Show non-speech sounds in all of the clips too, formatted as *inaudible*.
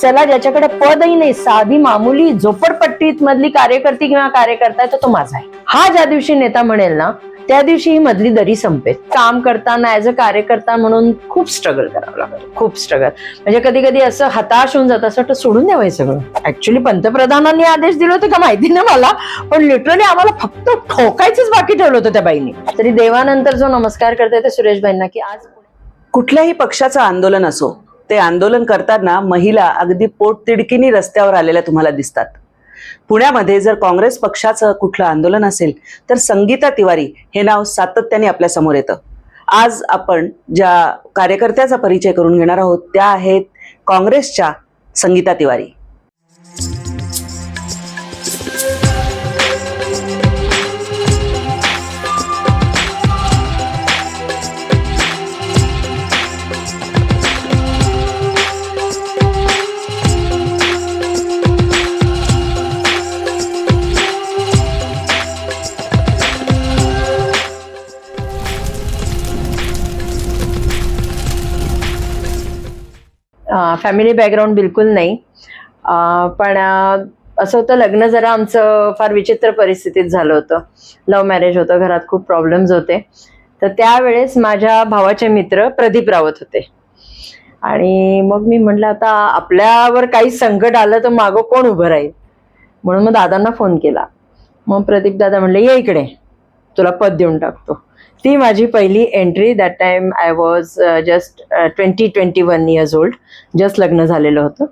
चला ज्याच्याकडे पदही नाही साधी मामुली झोपडपट्टीत मधली कार्यकर्ती किंवा कार्यकर्ता आहे तर तो माझा आहे. हा ज्या दिवशी नेता म्हणेल ना त्या दिवशी ही मधली दरी संपेल. काम करताना ऍज अ कार्यकर्ता म्हणून खूप स्ट्रगल करावं लागतं खूप स्ट्रगल म्हणजे कधी कधी असं हताश होऊन जात असं वाटतं सोडून द्यावं सगळं. ऍक्च्युली पंतप्रधानांनी आदेश दिले होते का माहिती नाही मला पण लिटरली आम्हाला फक्त ठोकायचंच बाकी ठेवलं होतं त्या बाईनी. तरी देवानंतर जो नमस्कार करता ते सुरेशबाईंना की आज कुठल्याही पक्षाचं आंदोलन असो ते आंदोलन करताना महिला अगदी पोटतिडकीनी रस्त्यावर आलेल्या तुम्हाला दिसतात. पुण्यामध्ये जर काँग्रेस पक्षाचं कुठलं आंदोलन असेल तर संगीता तिवारी हे नाव सातत्याने आपल्यासमोर येतं. आज आपण ज्या कार्यकर्त्याचा परिचय करून घेणार आहोत त्या आहेत काँग्रेसच्या संगीता तिवारी. फॅमिली बॅकग्राऊंड बिलकुल नाही. पण असं होतं लग्न जरा आमचं फार विचित्र परिस्थितीत झालं होतं. लव्ह मॅरेज होतं घरात खूप प्रॉब्लेम्स होते. तर त्यावेळेस माझ्या भावाचे मित्र प्रदीप रावत होते. आणि मग मी म्हटलं आता आपल्यावर काही संकट आलं तर मागं कोण उभं राहील? म्हणून मग दादांना फोन केला. मग प्रदीप दादा म्हणले ये इकडे. तुला पद देऊन टाकतो. ती माझी पहिली entry that time I was just twenty twenty one years old just लग्न झालेलं होतं.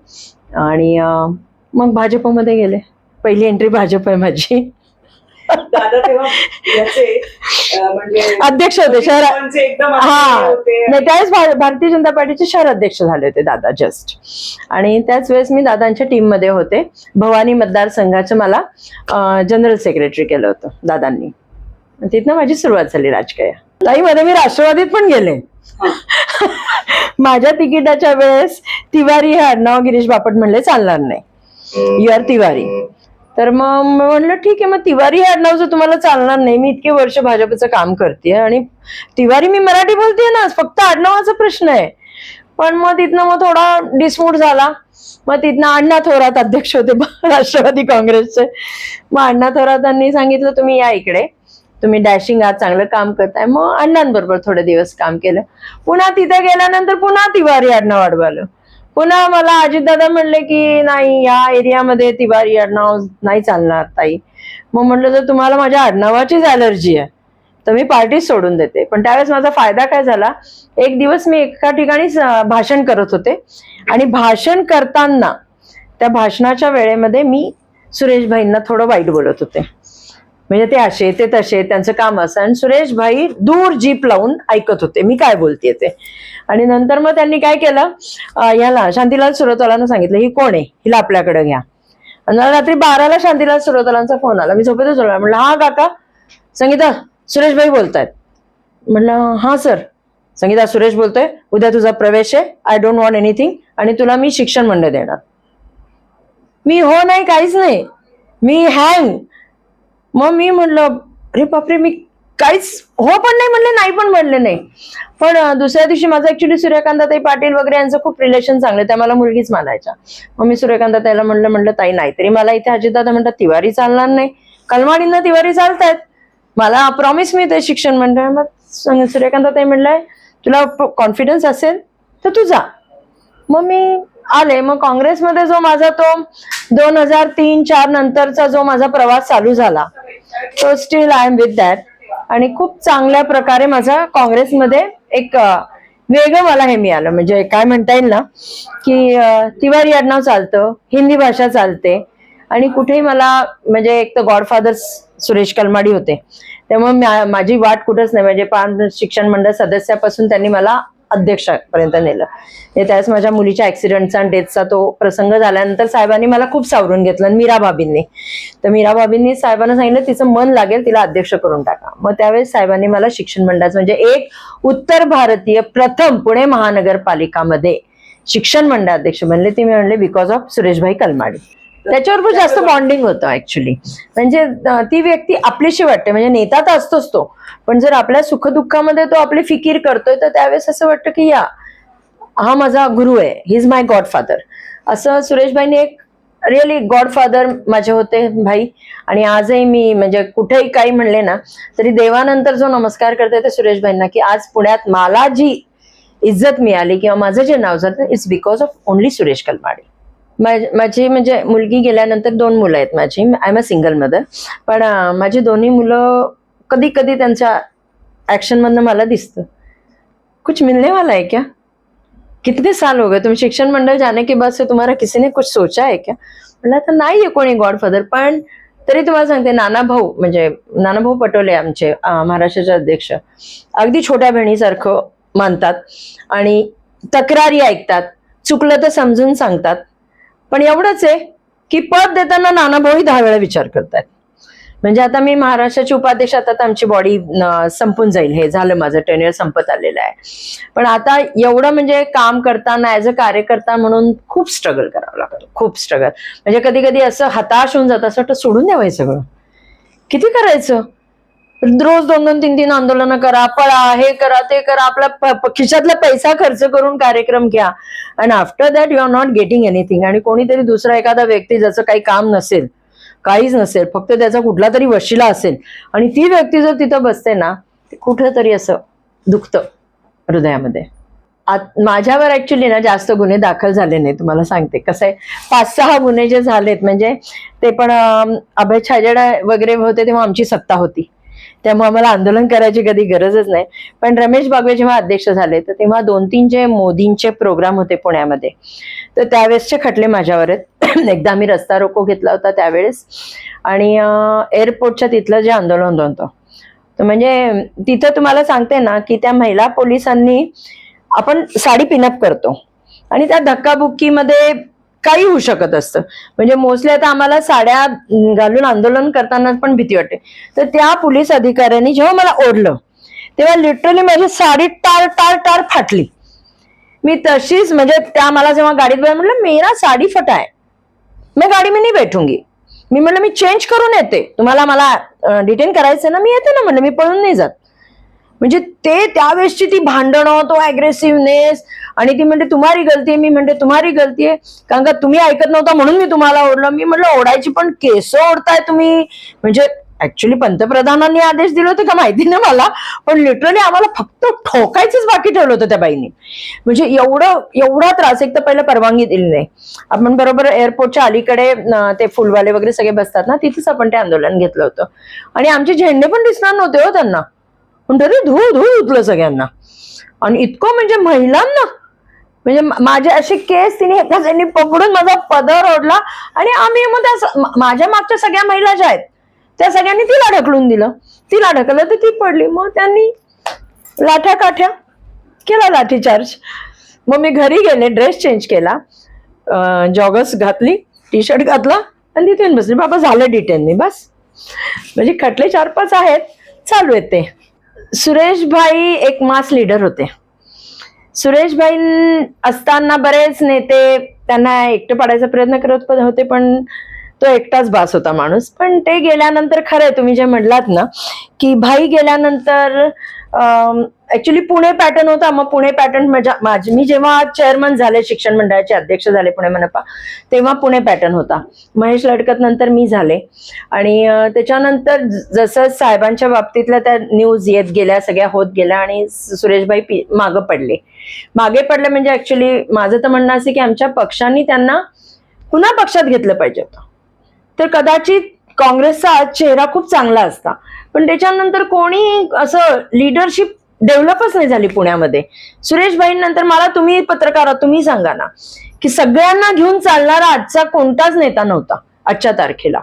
आणि अं, मग भाजपमध्ये गेले. पहिली एंट्री भाजप आहे माझी. *laughs* म्हणजे अध्यक्ष होते. शहर हा. नाही त्यावेळेस भारतीय जनता पार्टीचे शहर अध्यक्ष झाले होते दादा जस्ट आणि त्याच वेळेस मी दादांच्या टीममध्ये होते. भवानी मतदारसंघाचं मला जनरल सेक्रेटरी केलं होतं दादांनी. तिथनं माझी सुरुवात झाली राजकीय. मध्ये मी राष्ट्रवादीत पण गेले. *laughs* माझ्या तिकिटाच्या वेळेस तिवारी हे आडनाव गिरीश बापट म्हणले चालणार नाही. You are Tiwari. तर मग मी म्हणलं ठीक आहे मग तिवारी हे आडनाव जर तुम्हाला चालणार नाही मी इतके वर्ष भाजपचं काम करते आणि तिवारी मी मराठी बोलते ना फक्त आडनावाचा प्रश्न आहे. पण मग तिथनं मग थोडा डिस्प्यूट झाला. मग तिथनं अण्णा थोरात अध्यक्ष होते *laughs* राष्ट्रवादी काँग्रेसचे. मग अण्णा थोरातांनी सांगितलं तुम्ही या इकडे. तुम्ही डॅशिंग आज चांगलं काम करताय. मग अण्णांबरोबर थोडे दिवस काम केलं. पुन्हा तिथे गेल्यानंतर पुन्हा तिवारी आडनाव वाढवलं पुन्हा मला अजितदादा म्हणले की नाही या एरियामध्ये तिवारी आडनाव नाही चालणार ताई. मग म्हटलं जर तुम्हाला माझ्या आडनावाचीच अलर्जी आहे. तर मी पार्टी सोडून देते. पण त्यावेळेस माझा फायदा काय झाला? एक दिवस मी एका ठिकाणी भाषण करत होते. आणि भाषण करताना त्या भाषणाच्या वेळेमध्ये मी सुरेशभाईंना थोडं वाईट बोलत होते. म्हणजे ते असे ते तसे त्यांचं काम असं. आणि सुरेश भाई दूर जीप लावून ऐकत होते. मी काय बोलतेय ते? आणि नंतर मग त्यांनी काय केलं? याला शांतीलाल सुरतवालांना सांगितलं ही कोण आहे? हिला आपल्याकडे घ्या. आणि मला रात्री बाराला शांतीलाल सुरतवालांचा फोन आला. मी झोपेतच होतो म्हणलं हा काका संगीता सुरेश भाई बोलतायत. म्हणलं हा सर. संगीता सुरेश बोलतोय. उद्या तुझा प्रवेश आहे. आय डोंट वॉन्ट एनिथिंग आणि तुला मी शिक्षण मंडळ देणार. मी हो नाही काहीच नाही. मी हँग मग मी म्हणलं अरे बापरे मी काहीच हो पण नाही म्हणले नाही पण म्हणले नाही. पण दुसऱ्या दिवशी माझं ऍक्च्युली सूर्यकांताताई पाटील वगैरे यांचं खूप रिलेशन चांगलं त्या मला मुलगीच मानायच्या. मग मी सूर्यकांताताईला म्हणलं म्हणलं ताई नाही तरी मला इथे अजितदादा म्हणतात तिवारी चालणार नाही. कलमाडींना तिवारी चालतायत. मला प्रॉमिस मी ते शिक्षण मंडळ. मग सूर्यकांताताई म्हणलंय तुला कॉन्फिडन्स असेल तर तू जा. मग मी आले. मग काँग्रेसमध्ये जो माझा तो दोन हजार तीन चार नंतरचा जो माझा प्रवास चालू झाला तो still I am with that आणि खूप चांगल्या प्रकारे माझा काँग्रेसमध्ये एक वेगळं मला हे मिळालं. म्हणजे काय म्हणता येईल ना की तिवारी आडनाव चालतं हिंदी भाषा चालते. आणि कुठेही मला म्हणजे एक तर गॉडफादर सुरेश कलमाडी होते. त्यामुळे माझी वाट कुठंच नाही. म्हणजे पान शिक्षण मंडळ सदस्यापासून त्यांनी मला अध्यक्षापर्यंत नेलं. त्यावेळेस माझ्या मुलीच्या ऍक्सिडेंटचा आणि डेथचा तो प्रसंग झाल्यानंतर साहेबांनी मला खूप सावरून घेतलं मीरा भाभींनी. तर मीरा भाभींनी साहेबांना सांगितलं तिचं मन लागेल तिला अध्यक्ष करून टाका. मग त्यावेळेस साहेबांनी मला शिक्षण मंडळाचं म्हणजे एक उत्तर भारतीय प्रथम पुणे महानगरपालिकामध्ये शिक्षण मंडळ अध्यक्ष बनले. ते मी म्हणले बिकॉज ऑफ सुरेशभाई कलमाडी. त्याच्यावर पण जास्त बॉन्डिंग होतं ऍक्च्युली म्हणजे ती व्यक्ती आपलीशी वाटते. म्हणजे नेता तर असतोच तो. पण जर आपल्या सुखदुःखामध्ये तो आपली फिकीर करतोय तर त्यावेळेस असं वाटतं की या हा माझा गुरु आहे. ही इज माय गॉडफादर असं सुरेशभाईने एक रिअली गॉडफादर माझे होते भाई. आणि आजही मी म्हणजे कुठेही काही म्हणले ना तरी देवानंतर जो नमस्कार करते ते सुरेशभाईंना की आज पुण्यात मला जी इज्जत मिळाली किंवा माझं जे नाव झालं it's because of only Suresh Kalmadi. माझी म्हणजे मुलगी गेल्यानंतर दोन मुलं आहेत माझी. I am a single mother पण माझी दोन्ही मुलं कधी कधी त्यांच्या ॲक्शनमधनं मला दिसतं. कुछ मिलने वाला है क्या? कितने साल हो गए? तुम शिक्षण मंडळ जाने के बाद से तुम्हाला किसी ने कुछ सोचा है क्या? म्हणलं नाही आहे कोणी गॉडफादर पण तरी तुम्हाला सांगते नाना भाऊ म्हणजे नाना भाऊ पटोले आमचे महाराष्ट्राचे अध्यक्ष अगदी छोट्या बहिणीसारखं मानतात आणि तक्रारी ऐकतात चुकलं तर समजून सांगतात पण एवढंच आहे की पद देताना नाना भाऊही दहा वेळा विचार करतात म्हणजे आता मी महाराष्ट्राची उपाध्यक्ष आता आमची बॉडी संपून जाईल. हे झालं माझं टेन्युअर संपत आलेलं आहे. पण आता एवढं म्हणजे काम करताना ऍज अ कार्यकर्ता म्हणून खूप स्ट्रगल करावं लागतं. खूप स्ट्रगल म्हणजे कधी कधी असं हताश होऊन जातं असं वाटतं सोडून द्यावं हे सगळं? किती करायचं? रोज दोन दोन तीन तीन आंदोलनं करा पळा हे करा ते करा. आपला प- खिशातला पैसा खर्च करून कार्यक्रम घ्या. And after that you are not getting anything आणि कोणीतरी दुसरा एखादा व्यक्ती ज्याचं काही काम नसेल काहीच नसेल फक्त त्याचा कुठला तरी वशिला असेल आणि ती व्यक्ती जर तिथं बसते ना कुठं तरी असं दुखतं हृदयामध्ये. माझ्यावर ऍक्च्युली ना जास्त गुन्हे दाखल झाले नाही तुम्हाला सांगते. कसं आहे पाच सहा गुन्हे जे झालेत म्हणजे ते पण अभय छाजेडा वगैरे होते तेव्हा आमची सत्ता होती. त्यामुळे आम्हाला आंदोलन करायची कधी गरजच नाही. पण रमेश बागवे जेव्हा अध्यक्ष झाले तर तेव्हा दोन तीन जे मोदींचे प्रोग्राम होते पुण्यामध्ये तर त्यावेळेसचे खटले माझ्यावर आहेत *clears throat* एकदा मी रस्ता रोको घेतला होता त्यावेळेस. आणि एअरपोर्टच्या तिथलं जे आंदोलन होतं तर म्हणजे तिथं तुम्हाला सांगते ना की त्या महिला पोलिसांनी आपण साडी पिनअप करतो. आणि त्या धक्काबुक्कीमध्ये काही होऊ शकत असतं. म्हणजे मोस्टली आता आम्हाला साड्या घालून आंदोलन करताना पण भीती वाटते. तर त्या पोलीस अधिकाऱ्यांनी जेव्हा मला ओढलं तेव्हा लिटरली माझी साडी टार टार टार फाटली. मी तशीच म्हणजे त्या मला जेव्हा गाडीत बघ म्हटलं मेरा साडी फटा आहे मी गाडी मी नाही बैठूंगी मी म्हणलं मी चेंज करून येते. तुम्हाला मला डिटेन करायचं ना मी येते ना. म्हणलं मी पळून नाही जात. म्हणजे ते त्यावेळेसची ती भांडणं तो अग्रेसिव्हनेस आणि ती म्हणते तुम्हारी गलती आहे. मी म्हणते तुम्हारी गलती आहे. कारण का तुम्ही ऐकत नव्हता म्हणून मी तुम्हाला ओढलं. मी म्हटलं ओढायची पण केस ओढताय तुम्ही. म्हणजे ऍक्च्युली पंतप्रधानांनी आदेश दिले होते का माहिती नाही मला पण लिटरली आम्हाला फक्त ठोकायचंच बाकी ठेवलं होतं त्या बाईने. म्हणजे एवढं एवढा त्रास एक तर पहिलं परवानगी दिली नाही. आपण बरोबर एअरपोर्टच्या अलीकडे ते फुलवाले वगैरे सगळे बसतात ना तिथेच आपण ते आंदोलन घेतलं होतं. आणि आमचे झेंडे पण दिसणार नव्हते हो त्यांना. पण तरी धूळ धूळ उतलं सगळ्यांना. आणि इतकं म्हणजे महिलांना म्हणजे माझे असे केस तिने एका जणी पकडून माझा पदर ओढला आणि आम्ही मग त्या स- माझ्या मागच्या सगळ्या महिला ज्या आहेत त्या सगळ्यांनी तिला ढकलून दिलं. तिला ढकललं तर ती पडली. मग त्यांनी लाठ्या काठ्या केला लाठी चार्ज. मग मी घरी गेले ड्रेस चेंज केला. जॉगर्स घातली टी शर्ट घातला आणि तिथे बसली. बाबा झालं डिटेन मी बस. म्हणजे खटले चार पाच आहेत. चालू आहेत ते. सुरेश भाई एक मास लीडर होते. सुरेश भाई असताना बरेच नेते त्यांना एकटं पाडायचा प्रयत्न करत पण होते पण तो एकटाच बास होता माणूस. पण ते गेल्यानंतर खरंय तुम्ही जे म्हणलात ना की भाई गेल्यानंतर ऍक्च्युली पुणे पॅटर्न होता. मग पुणे पॅटर्न माझी मी जेव्हा चेअरमन झाले शिक्षण मंडळाचे अध्यक्ष झाले पुणे मनपा तेव्हा पुणे पॅटर्न होता. महेश लडकत नंतर मी झाले. आणि त्याच्यानंतर जसं साहेबांच्या बाबतीतल्या त्या न्यूज येत गेल्या सगळ्या होत गेल्या आणि सुरेशभाई मागे पडले. मागे पडले म्हणजे ऍक्च्युली माझं तर म्हणणं असं की आमच्या पक्षांनी त्यांना पुन्हा पक्षात घेतलं पाहिजे होतं. तर कदाचित काँग्रेसचा आज चेहरा खूप चांगला असता. पण त्याच्यानंतर कोणी असं लिडरशिप डेव्हलपच नाही झाली पुण्यामध्ये. सुरेश नंतर मला तुम्ही पत्रकार तुम्ही सांगा ना की सगळ्यांना घेऊन चालणारा आजचा कोणताच नेता नव्हता आजच्या तारखेला.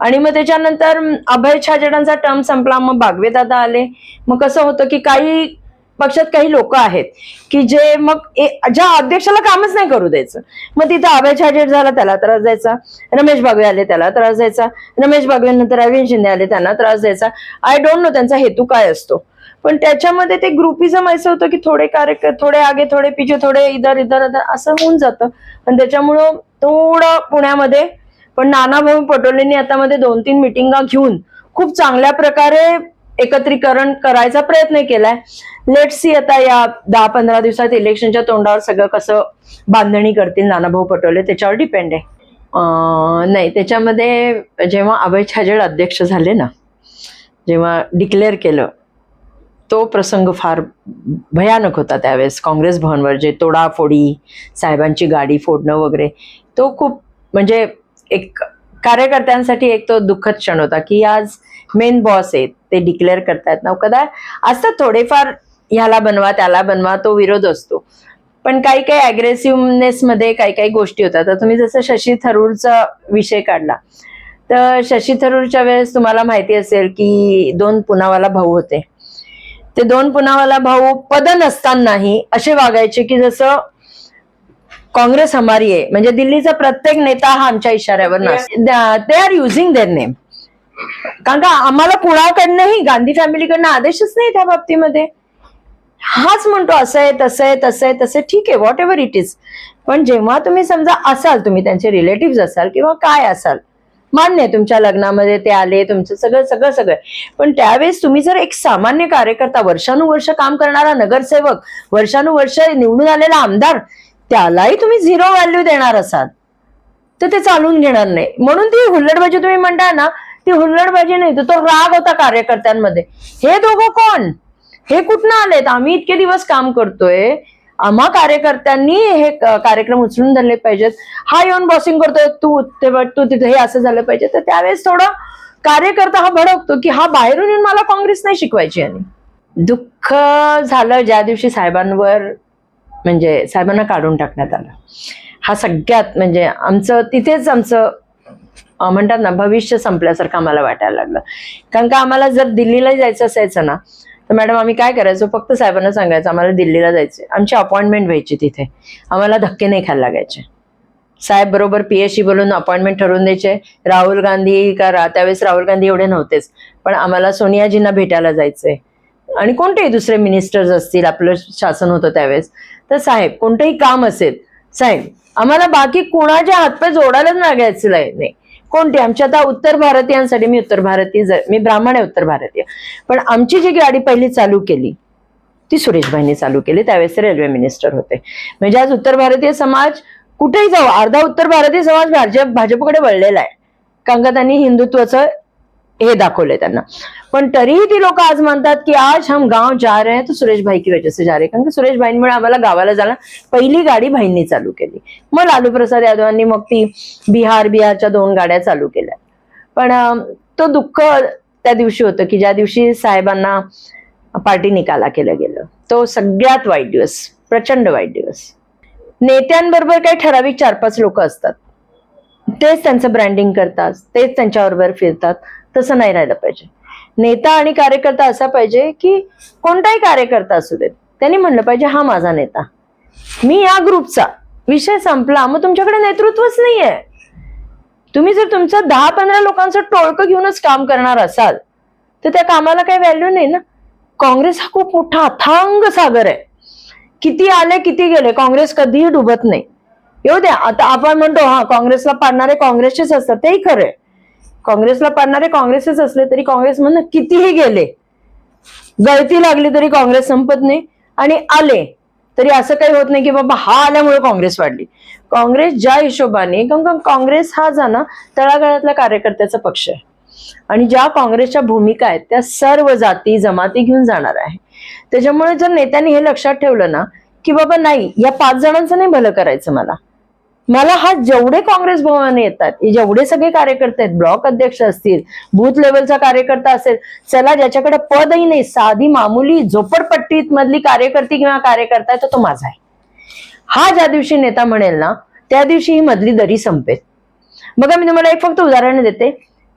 आणि मग त्याच्यानंतर अभय छाजेडांचा टर्म संपला मग बागवे दादा आले. मग कसं होतं की काही पक्षात काही लोक आहेत की जे मग ए- ज्या अध्यक्षाला कामच नाही करू द्यायचं. मग तिथं अभय छाजेट झाला त्याला त्रास द्यायचा. रमेश बागवे आले त्याला त्रास द्यायचा. रमेश बागवे नंतर अरविंद शिंदे आले त्यांना त्रास द्यायचा. आय डोंट नो त्यांचा हेतू काय असतो. पण त्याच्यामध्ये ते ग्रुपिझम असं होतं की थोडे कार्य थोडे आगे थोडे पिछे थोडे इधर इधर इधर असं होऊन जातं. आणि त्याच्यामुळं थोडं पुण्यामध्ये पण नानाभाऊ पटोलेंनी आता मध्ये दोन तीन मिटिंगा घेऊन खूप चांगल्या प्रकारे एकत्रीकरण करायचा प्रयत्न केलाय. लेट सी आता या दहा पंधरा दिवसात इलेक्शनच्या तोंडावर सगळं कसं बांधणी करतील नानाभाऊ पटोले त्याच्यावर डिपेंड आहे. नाही त्याच्यामध्ये जेव्हा अभय छाजेड अध्यक्ष झाले ना जेव्हा डिक्लेअर केलं तो प्रसंग फार भयानक होता त्यावेळेस. काँग्रेस भवनवर जे तोडाफोडी साहेबांची गाडी फोडणं वगैरे तो खूप म्हणजे एक कार्यकर्त्यांसाठी एक तो दुःखद क्षण होता की आज मेन बॉस आहेत ते डिक्लेअर करतायत ना कदा असतात थोडेफार ह्याला बनवा त्याला बनवा तो विरोध असतो. पण काही काही अग्रेसिव्हनेस मध्ये काही काही गोष्टी होतात. तर तुम्ही जसं शशी थरूरचा विषय काढला तर शशी थरूरच्या वेळेस तुम्हाला माहिती असेल की दोन पुनावाला भाऊ होते. ते दोन पुनावाला भाऊ पद नसतानाही असे वागायचे की जसं काँग्रेस हमारी आहे. म्हणजे दिल्लीचा प्रत्येक नेता हा आमच्या इशाऱ्यावर they are using their name कारण का आम्हाला कुणाकडनंही गांधी फॅमिलीकडनं आदेशच नाही त्या बाबतीमध्ये. हाच म्हणतो असं आहे तसं आहे तसं आहे तसं ठीक आहे व्हॉट एव्हर इट इज पण जेव्हा तुम्ही समजा असाल तुम्ही त्यांचे रिलेटिव्ह असाल किंवा काय असाल मान्य आहे तुमच्या लग्नामध्ये ते आले तुमचं सगळं सगळं सगळं. पण त्यावेळेस तुम्ही जर एक सामान्य कार्यकर्ता वर्षानुवर्ष काम करणारा नगरसेवक वर्षानुवर्ष निवडून आलेला आमदार त्यालाही तुम्ही झिरो व्हॅल्यू देणार असाल. तर ते चालून घेणार नाही. म्हणून ती हुल्लडबाजी तुम्ही म्हणताय ना ती हुल्लडबाजी नाही तर तो राग होता कार्यकर्त्यांमध्ये. हे दोघं कोण? हे कुठनं आलेत? आम्ही इतके दिवस काम करतोय. आम्हा कार्यकर्त्यांनी हे कार्यक्रम उचलून धरले पाहिजेत. हा येऊन बॉसिंग करतोय तू ते तू तिथे हे असं झालं पाहिजे. तर त्यावेळेस थोडं कार्यकर्ता हा भडकतो की हा बाहेरून येऊन मला काँग्रेस नाही शिकवायची आणि. दुःख झालं ज्या दिवशी साहेबांवर म्हणजे साहेबांना काढून टाकण्यात आलं. हा सगळ्यात म्हणजे आमचं तिथेच आमचं म्हणतात ना भविष्य संपल्यासारखं आम्हाला वाटायला लागलं. कारण का आम्हाला जर दिल्लीला जायचं असायचं ना तर मॅडम आम्ही काय करायचो फक्त साहेबांना सांगायचं आम्हाला दिल्लीला जायचं आमची अपॉइंटमेंट व्हायची तिथे. आम्हाला धक्के नाही खायला लागायचे. साहेब बरोबर पीएससी बोलून अपॉइंटमेंट ठरवून द्यायचे. राहुल गांधी का रा- त्यावेळेस राहुल गांधी एवढे नव्हतेच. पण आम्हाला सोनियाजींना भेटायला जायचंय. आणि कोणतेही दुसरे मिनिस्टर्स असतील आपलं शासन होतं त्यावेळेस. तर साहेब कोणतंही काम असेल साहेब आम्हाला बाकी कोणाच्या हातपाय जोडायलाच लागायचं नाही. कोणती? आमच्या आता उत्तर भारतीयांसाठी मी उत्तर भारतीय मी ब्राह्मण आहे उत्तर भारतीय. पण आमची जी गाडी पहिली चालू केली ती सुरेशभाईंनी चालू केली. त्यावेळेस ते रेल्वे मिनिस्टर होते. म्हणजे आज उत्तर भारतीय समाज कुठेही जाऊ अर्धा उत्तर भारतीय समाज भाजप भाजपकडे वळलेला आहे. कारण का त्यांनी हिंदुत्वाचं हे दाखवलंय त्यांना. पण तरीही ती लोक आज म्हणतात की आज हम गाव जा रहे हैं तो सुरेश भाई की वजह से जा रहे कारण की सुरेश भाईंमुळे आम्हाला गावाला जाणं पहिली गाडी भाईंनी चालू केली. मग लालू प्रसाद यादवांनी मग ती बिहार बिहारच्या दोन गाड्या चालू केल्या. पण तो दुःख त्या दिवशी होतं की ज्या दिवशी साहेबांना पार्टी निकाला केलं गेलं तो सगळ्यात वाईट दिवस प्रचंड वाईट दिवस नेत्यांबरोबर काही ठराविक चार पाच लोक असतात. तेच त्यांचं ब्रँडिंग करतात तेच त्यांच्याबरोबर फिरतात. तसं नाही राहिलं पाहिजे. नेता आणि कार्यकर्ता असा पाहिजे की कोणताही कार्यकर्ता असू देत त्यांनी म्हणलं पाहिजे हा माझा नेता. मी या ग्रुपचा विषय संपला मग तुमच्याकडे नेतृत्वच नाहीये. तुम्ही जर तुमचं दहा पंधरा लोकांचं टोळकं घेऊनच काम करणार असाल तर त्या कामाला काही व्हॅल्यू नाही ना. काँग्रेस हा खूप मोठा अथांग सागर आहे. किती आले किती गेले काँग्रेस कधीही डुबत नाही. येऊ द्या आता आपण म्हणतो हा काँग्रेसला पाडणारे काँग्रेसचेच असतात तेही खरंय काँग्रेसला पाडणारे काँग्रेसच असले तरी काँग्रेस म्हणणं कितीही गेले गळती लागली तरी काँग्रेस संपत नाही आणि आले तरी असं काही होत नाही की बाबा हा आल्यामुळे काँग्रेस वाढली. काँग्रेस ज्या हिशोबाने कारण काँग्रेस हा जा ना तळागाळातल्या कार्यकर्त्याचा पक्ष आहे. आणि ज्या काँग्रेसच्या भूमिका आहेत त्या सर्व जाती जमाती घेऊन जाणार आहे. त्याच्यामुळे जर नेत्यांनी हे लक्षात ठेवलं ना की बाबा नाही या पाच जणांचं नाही भलं करायचं मला. मला हा जेवढे काँग्रेस भवन येतात हे जेवढे सगळे कार्यकर्ते आहेत ब्लॉक अध्यक्ष असतील बूथ लेवलचा कार्यकर्ता असेल चला ज्याच्याकडे पदही नाही साधी मामुली झोपडपट्टीत मधली कार्यकर्ती किंवा कार्यकर्ता आहे तर तो माझा आहे. हा ज्या दिवशी नेता म्हणेल ना त्या दिवशी ही मधली दरी संपेल. बघा मी तुम्हाला एक फक्त उदाहरण देते.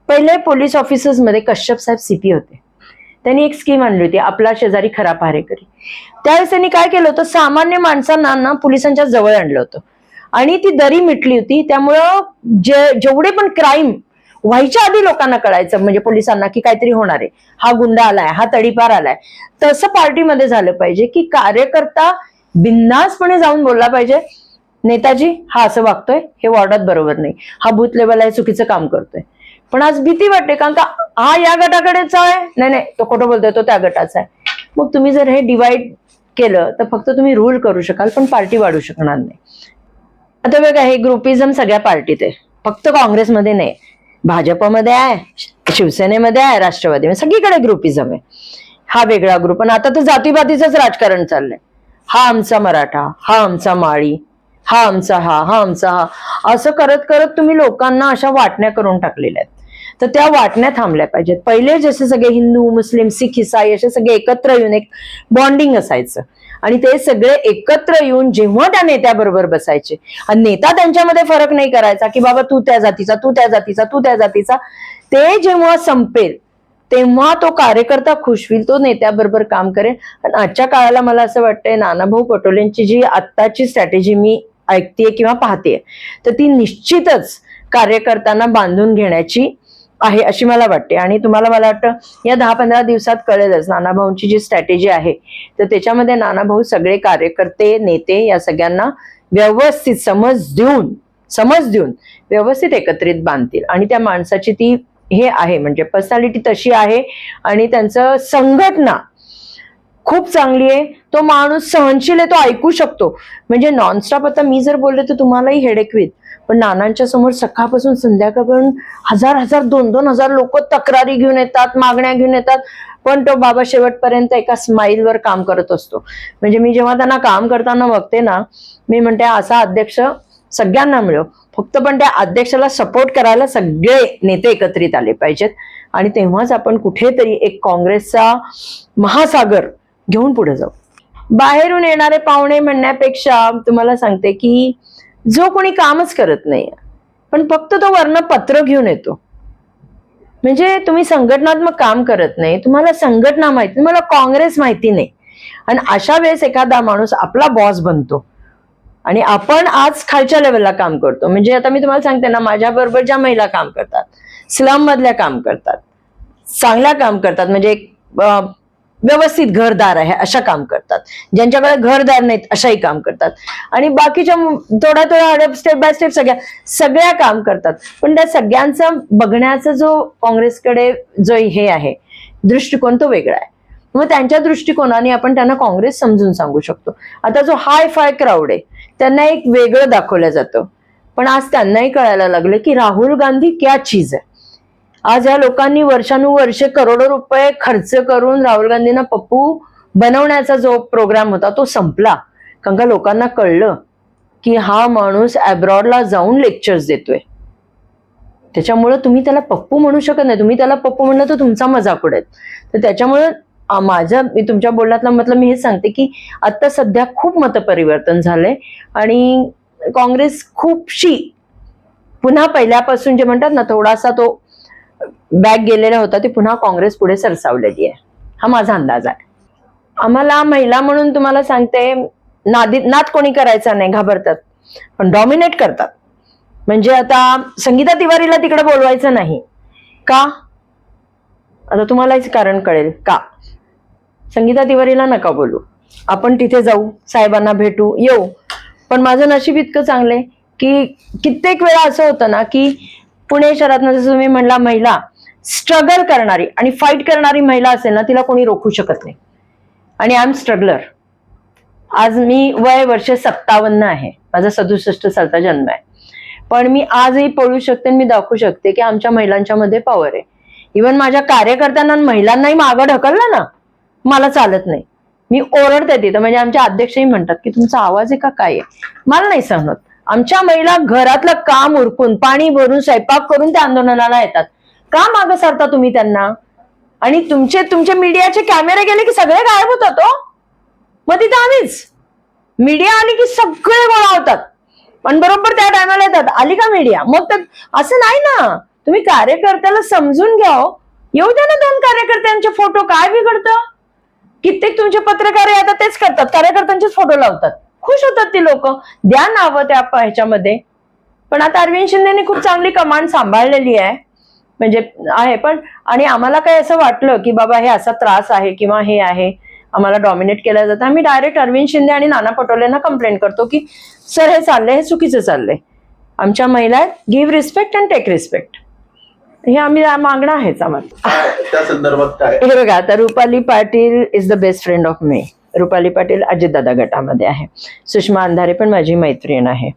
पहिले पोलीस ऑफिसर्समध्ये कश्यप साहेब सीपी होते. त्यांनी एक स्कीम आणली होती आपला शेजारी खरा पारेकरी त्यावेळेस त्यांनी काय केलं होतं सामान्य माणसांना ना पोलिसांच्या जवळ आणलं होतं. आणि ती दरी मिटली होती. त्यामुळं जे जेवढे पण क्राईम व्हायच्या आधी लोकांना कळायचं म्हणजे पोलिसांना की काहीतरी होणार आहे. हा गुंडा आलाय हा तडीपार आलाय. तसं पार्टीमध्ये झालं पाहिजे की कार्यकर्ता बिंदासपणे जाऊन बोलला पाहिजे नेताजी हा असं वागतोय हे वॉर्डात बरोबर नाही. हा बूथ लेवल आहे चुकीचं काम करतोय. पण आज भीती वाटते कारण का हा या गटाकडेचा आहे? नाही नाही तो खोटं बोलतोय तो त्या गटाचा आहे. मग तुम्ही जर हे डिवाइड केलं तर फक्त तुम्ही रूल करू शकाल पण पार्टी वाढू शकणार नाही. आता बघा हे ग्रुपिझम सगळ्या पार्टीत आहे. फक्त काँग्रेसमध्ये नाही. भाजपमध्ये आहे शिवसेनेमध्ये आहे राष्ट्रवादी सगळीकडे ग्रुपिझम आहे. हा वेगळा ग्रुप आणि आता तर जातीपातीचंच राजकारण चाललंय. हा आमचा मराठा हा आमचा माळी हा आमचा हा हा आमचा हा. असं करत करत तुम्ही लोकांना अशा वाटण्या करून टाकलेल्या आहेत. तर त्या वाटण्या थांबल्या पाहिजेत. पहिले जसे सगळे हिंदू मुस्लिम सिख इसाई असे सगळे एकत्र येऊन एक बॉन्डिंग असायचं. आणि ते सगळे एकत्र येऊन जेव्हा त्या नेत्याबरोबर बसायचे आणि नेता त्यांच्यामध्ये फरक नाही करायचा की बाबा तू त्या जातीचा तू त्या जातीचा तू त्या जातीचा. ते जेव्हा संपेल तेव्हा तो कार्यकर्ता खुश होईल तो नेत्याबरोबर काम करेल. आणि आजच्या काळाला मला असं वाटतंय नानाभाऊ पटोलेंची जी आत्ताची स्ट्रॅटेजी मी ऐकतेय किंवा पाहतेय तर ती निश्चितच कार्यकर्त्यांना बांधून घेण्याची आहे अशी मला वाटते. आणि तुम्हाला मला वाटतं या दहा पंधरा दिवसात कळेलच. नानाभाऊंची जी स्ट्रॅटेजी आहे तर त्याच्यामध्ये नानाभाऊ सगळे कार्यकर्ते नेते या सगळ्यांना व्यवस्थित समज देऊन समज देऊन व्यवस्थित एकत्रित बांधतील. आणि त्या माणसाची ती हे आहे म्हणजे पर्सनॅलिटी तशी आहे आणि त्यांचं संघटना खूप चांगली आहे. तो माणूस सहनशील आहे तो ऐकू शकतो. म्हणजे नॉनस्टॉप आता मी जर बोलले तर तुम्हालाही हेडेक पण नानांच्या समोर सकाळपासून संध्याकाळपर्यंत हजार हजार दोन दोन हजार लोक तक्रारी घेऊन येतात मागण्या घेऊन येतात. पण तो बाबा शेवटपर्यंत एका स्माईलवर काम करत असतो. म्हणजे मी जेव्हा त्यांना काम करताना बघते ना मी म्हणते असा अध्यक्ष सगळ्यांना मिळो. फक्त पण त्या अध्यक्षाला सपोर्ट करायला सगळे नेते एकत्रित आले पाहिजेत. आणि तेव्हाच आपण कुठेतरी एक काँग्रेसचा महासागर घेऊन पुढे जाऊ. बाहेरून येणारे पाहुणे म्हणण्यापेक्षा तुम्हाला सांगते की जो कोणी कामच करत नाही पण फक्त तो वर्ण पत्र घेऊन येतो. म्हणजे तुम्ही संघटनात्मक काम करत नाही तुम्हाला संघटना माहिती तुम्हाला काँग्रेस माहिती नाही. आणि अशा वेळेस एखादा माणूस आपला बॉस बनतो. आणि आपण आज खालच्या लेवलला काम करतो. म्हणजे आता मी तुम्हाला सांगते ना माझ्या बरोबर ज्या महिला काम करतात स्लम मधल्या काम करतात चांगल्या काम करतात. म्हणजे एक व्यवस्थित घरदार आहे अशा काम करतात. ज्यांच्याकडे घरदार नाहीत अशाही काम करतात. आणि बाकीच्या थोडा थोड्या थोड्या स्टेप बाय स्टेप सगळ्या सगळ्या काम करतात. पण त्या सगळ्यांचा बघण्याचा जो काँग्रेसकडे जो हे आहे दृष्टिकोन तो वेगळा आहे. मग त्यांच्या दृष्टिकोनाने आपण त्यांना काँग्रेस समजून सांगू शकतो. आता जो हाय फाय क्राऊड आहे त्यांना एक वेगळं दाखवलं जातं. पण आज त्यांनाही कळायला लागलं की राहुल गांधी क्या चीज आहे? आज या लोकांनी वर्षानुवर्षे करोडो रुपये खर्च करून राहुल गांधींना पप्पू बनवण्याचा जो प्रोग्राम होता तो संपला. कारण का लोकांना कळलं की हा माणूस अब्रॉडला जाऊन लेक्चर्स देतोय. त्याच्यामुळे तुम्ही त्याला पप्पू म्हणू शकत नाही. तुम्ही त्याला पप्पू म्हणलं तर तुमचा मजाक उडेल. तर त्याच्यामुळे माझ्या माझं मी तुमच्या बोलण्यातला मतलब मी हेच सांगते की आता सध्या खूप मतपरिवर्तन झालंय आणि काँग्रेस खूपशी पुन्हा पहिल्यापासून जे म्हणतात ना थोडासा तो बॅग गेलेला होता ते पुन्हा काँग्रेस पुढे सरसावलेली आहे. हा माझा अंदाज आहे. आम्हाला महिला म्हणून तुम्हाला सांगते नादी नाद कोणी करायचा नाही घाबरतात. पण डॉमिनेट करतात. म्हणजे आता संगीता तिवारीला तिकडे बोलवायचं नाही. का? आता तुम्हालाच कारण कळेल. का? संगीता तिवारीला नका बोलू. आपण तिथे जाऊ साहेबांना भेटू येऊ. पण माझं नशीब इतकं चांगलंय की कित्येक वेळा असं होतं ना की पुणे शहरात जसं तुम्ही म्हणला महिला स्ट्रगल करणारी आणि फाईट करणारी महिला असेल ना तिला कोणी रोखू शकत नाही. आणि आय एम स्ट्रगलर आज मी वय वर्ष सत्तावन्न आहे. माझा सदुसष्ट सालचा जन्म आहे. पण मी आजही पळू शकते आणि मी दाखवू शकते की आमच्या महिलांच्या मध्ये पॉवर आहे. इवन माझ्या कार्यकर्त्यांना महिलांनाही मागं ढकललं ना मला चालत नाही. मी ओरडते तिथं. म्हणजे आमच्या अध्यक्षही म्हणतात की तुमचा आवाज आहे का? काय आहे? मला नाही सहन होत. आमच्या महिला घरातलं काम उरकून पाणी भरून स्वयंपाक करून त्या आंदोलनाला येतात. का मागं सारता तुम्ही त्यांना? आणि तुमचे तुमचे मीडियाचे कॅमेरे गेले की सगळे गायब होतात हो? मग तिथं आम्हीच. मीडिया आली की सगळे गोळा होतात. पण बरोबर त्या टायमाला येतात. आली का मीडिया? मग तर असं नाही ना. तुम्ही कार्यकर्त्याला समजून घ्या हो. येऊ द्या ना दोन कार्यकर्त्यांचे फोटो. काय बिघडतं? कित्येक तुमचे पत्रकार आता तेच करतात. कार्यकर्त्यांचेच फोटो लावतात. खुश होतात ती लोक. द्या नावं त्या ह्याच्यामध्ये. पण आता अरविंद शिंदेनी खूप चांगली कमांड सांभाळलेली आहे. म्हणजे आहे पण आणि आम्हाला काय असं वाटलं की बाबा हे असा त्रास आहे किंवा हे आहे आम्हाला डॉमिनेट केलं जातं. आम्ही डायरेक्ट अरविंद शिंदे आणि नाना पटोलेंना कंप्लेंट करतो की सर हे चाललंय हे चुकीचं चाललंय. आमच्या महिला give respect and take respect हे आम्ही मागणं आहेच आम्हाला. हे बघा आता Rupali Patil is the best friend of me Rupali Patil Ajitdada गटामध्ये आहे. सुषमा अंधारे पण माझी मैत्रीण आहे.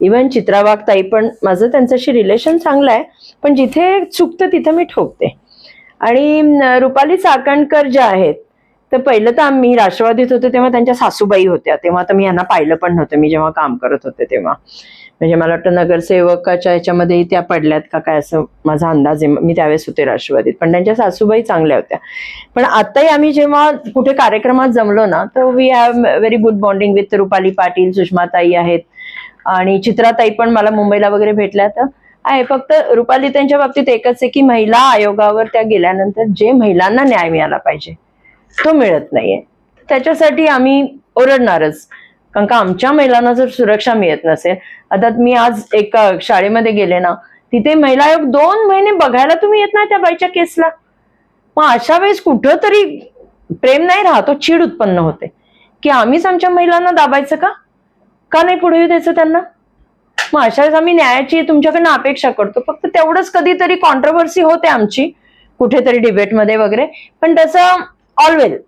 इवन चित्रावाघ ताई पण माझं त्यांच्याशी रिलेशन चांगलं आहे पण जिथे चुकतं तिथं मी ठोकते. आणि रुपाली चाकणकर ज्या आहेत तर पहिलं तर आम्ही राष्ट्रवादीत होते तेव्हा त्यांच्या सासूबाई होत्या तेव्हा तर मी यांना पाहिलं पण नव्हतं मी जेव्हा काम करत होते तेव्हा. म्हणजे मला वाटतं नगरसेवकाच्या ह्याच्यामध्ये त्या पडल्यात का काय असं माझा अंदाज आहे. मी त्यावेळेस होते राष्ट्रवादीत. पण त्यांच्या सासूबाई चांगल्या होत्या. पण आताही आम्ही जेव्हा कुठे कार्यक्रमात जमलो ना तर we have very good bonding with Rupali Patil Sushmatai आहेत. आणि चित्राताई पण मला मुंबईला वगैरे भेटल्या तर आहे. फक्त रुपाली त्यांच्या बाबतीत एकच आहे की महिला आयोगावर त्या गेल्यानंतर जे महिलांना न्याय मिळाला पाहिजे तो मिळत नाहीये. त्याच्यासाठी आम्ही ओरडणारच. कारण का आमच्या महिलांना जर सुरक्षा मिळत नसेल आता मी आज एका शाळेमध्ये गेले ना तिथे महिला आयोग दोन महिने बघायला तुम्ही येत नाही त्या बाईच्या केसला. मग अशा वेळेस कुठं तरी प्रेम नाही राहतो चीड उत्पन्न होते. की आम्हीच आमच्या महिलांना दाबायचं का? का नाही पुढे येऊ द्यायचं त्यांना? मग अशा वेळेस आम्ही न्यायाची तुमच्याकडनं अपेक्षा करतो. फक्त तेवढंच कधीतरी कॉन्ट्रोवर्सी होते आमची कुठेतरी डिबेटमध्ये वगैरे. पण तसं ऑलवेज